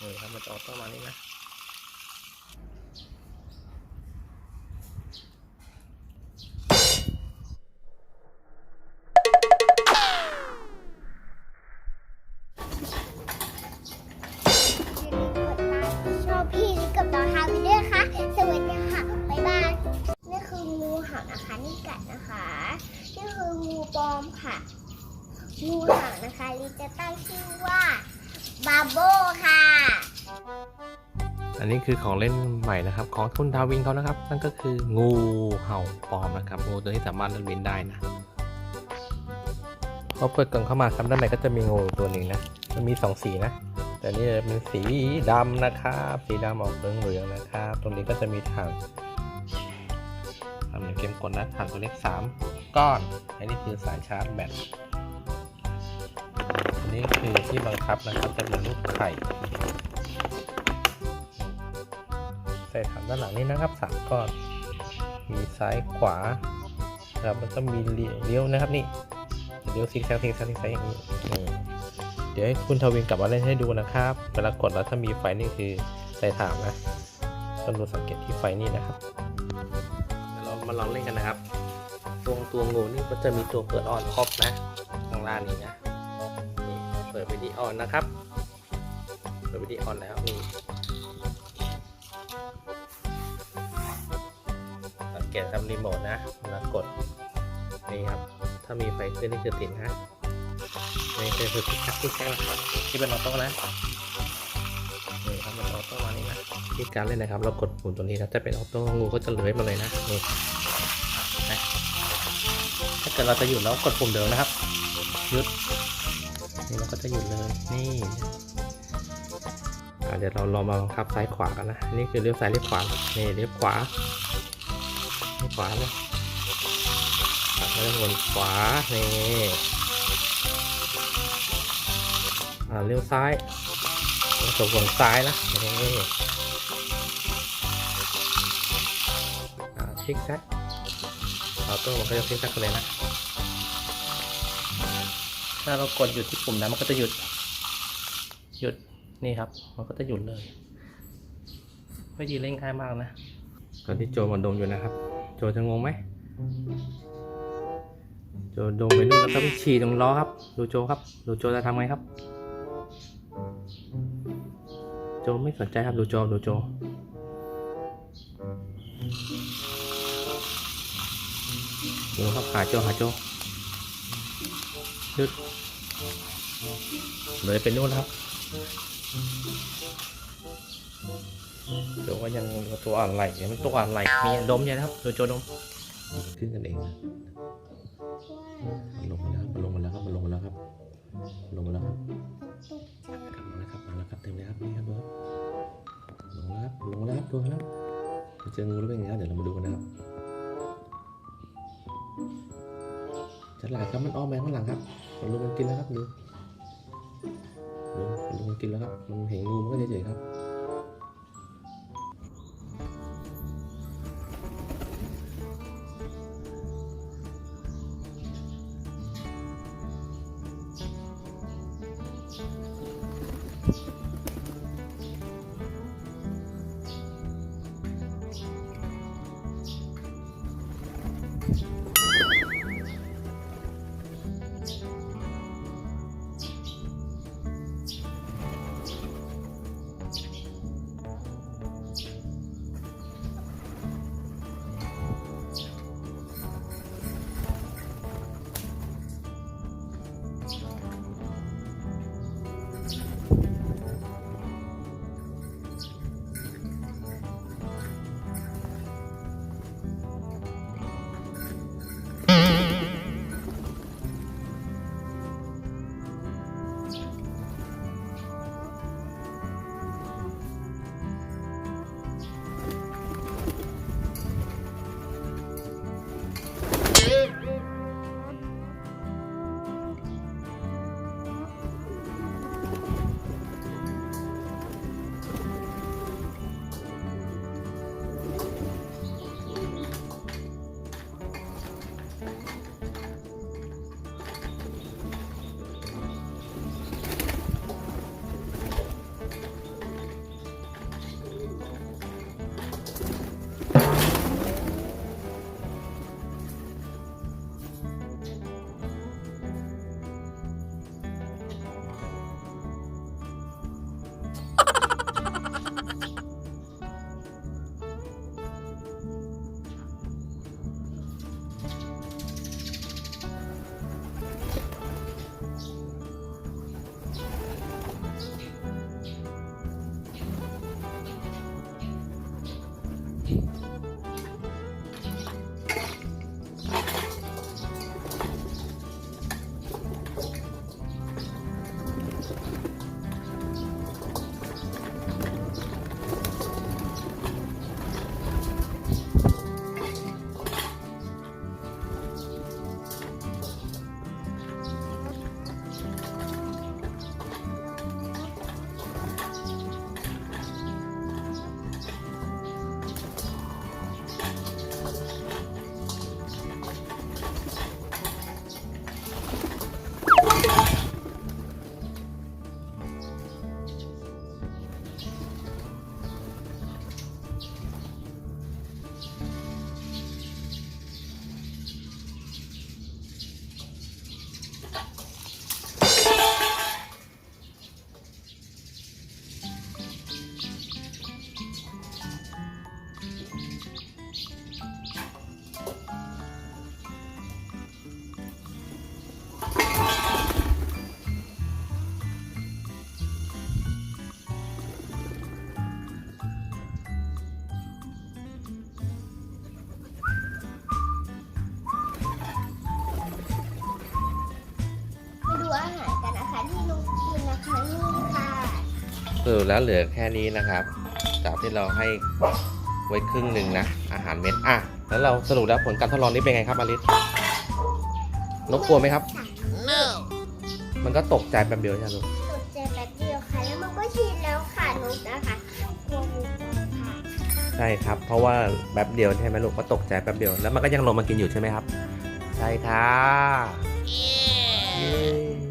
นี่ครับมันจะออกประมาณนี้นะชอบพี่ลิกับน้อฮาวิเดอร์ค่ะสวัสดีค่ะบ๊ายบายนี่คืองูเห่านะคะนี่กัดนะคะ นี่คืองูปลอมค่ะ งูเห่านะคะลิจะตั้งชื่อว่า อันนี้คือของเล่นใหม่นะครับ ของทุนดาวินเขานะครับ นั่นก็คืองูเห่าปลอมนะครับ งูตัวนี้สามารถเล่นบินได้นะพอเปิดกล่องเข้ามาครับด้านในก็จะมีงูตัวหนึ่งนะ มันมีสองสีนะ แต่นี่เป็นสีดำนะครับ สีดำออกเหลืองๆนะครับ ตรงนี้ก็จะมีถังทำเหมือนเกมกดนะถังตัวเล็กสามก้อน อันนี้คือสายชาร์จแบตอันนี้คือที่บังคับนะครับจะเป็นรูปไข่ ใส่ถังด้านหลังนี้นะครับสามก้อน มีซ้ายขวาครับแล้วก็มีเลี้ยวนะครับนี่เลี้ยวซิกแซกซิกแซกซิกแซกอย่างนี่เดี๋ยวให้คุณทวินกลับมาเล่นให้ดูนะครับเวลากดแล้วถ้ามีไฟนี่คือใส่ถังนะต้องดูสังเกตที่ไฟนี่นะครับเดี๋ยวเรามาลองเล่นกันนะครับ ตรงตัวงูนี่ก็จะมีตัวเปิดออนครบนะข้างล่างนี้นะนี่เปิดวิดีโออนนะครับเปิดวิดีโออนแล้วนี่ สังเกตครับรีโมทนะเวลากดนี่ครับ ถ้ามีไฟขึ้นนี่คือติดนะนี่คือคือพิกัดที่แจ้งที่เป็นออโต้นะนี่ครับเป็นออโต้มานี่นะที่การเล่นนะครับ เรากดปุ่มตัวนี้นะจะเป็นออโต้งูก็จะเลื้อยมาเลยนะนี่นะถ้าเกิดเราจะหยุดแล้วกดปุ่มเดิมนะครับหยุดนี่เราก็จะหยุดเลยนี่อะเดี๋ยวเราลองมาบังคับซ้ายขวากันนะ นี่คือเลี้ยวซ้ายเลี้ยวขวานี่เลี้ยวขวา ขวาเลยแล้วก็วนขวานี่อ่าเลี้ยวซ้ายแล้วก็วนซ้ายนะนี่อ่าซิกแซกออโต้มันก็จะซิกแซกเลยนะถ้าเรากดหยุดที่ปุ่มนั้นมันก็จะหยุด หยุดนี่ครับ มันก็จะหยุดเลยวิธีเล่นง่ายมากนะตอนที่โจมันดมอยู่นะครับ โจจะงงไหมโจดมไปนู่นแล้วก็ไปฉี่ตรงล้อครับ ดูโจครับ ดูโจจะทำไงครับ โจไม่สนใจครับ ดูโจ ดูโจ ดูครับหาโจหาโจหยุดเลยไปนู่นแล้ว ครับโจก็ยังตัวอ่อนไหลยังเป็นตัวอ่อนไหลมีดมยู่นะครับดูโจดมขึ้นกันเองนลงมาแล้วครับลงมาแล้วครับลงมาแล้วครับลงมาแล้วครับกลับมาแล้วครับมาแล้วครับเต็มเลยครับนี่ครับดูครับลงแล้วครับลงแล้วครับดูครับเจองูแล้วเป็นไงครับเดี๋ยวเรามาดูกันนะครับฉลาดครับมันอ้อมแมงข้างหลังครับมันลุงมันกินแล้วครับดูดูมันลุงมันกินแล้วครับมันเห็นงูมันก็เฉยๆครับ รุปแล้วเหลือแค่นี้นะครับ จากที่เราให้ไว้ครึ่งหนึ่งนะ อาหารเม็ดอะแล้วเราสรุปแล้วผลการทดลองนี้เป็นไงครับอลิสนกกลัวไหมครับมันก็ตกใจแป๊บเดียวใช่ไหมลูกตกใจแป๊บเดียวค่ะ แล้วมันก็ชินแล้วค่ะนุกนะคะกลัวงูค่ะใช่ครับ เพราะว่าแป๊บเดียวใช่ไหมลูกก็ตกใจแป๊บเดียวแล้วมันก็ยังลงมากินอยู่ใช่ไหมครับ ใช่ค่ะเย้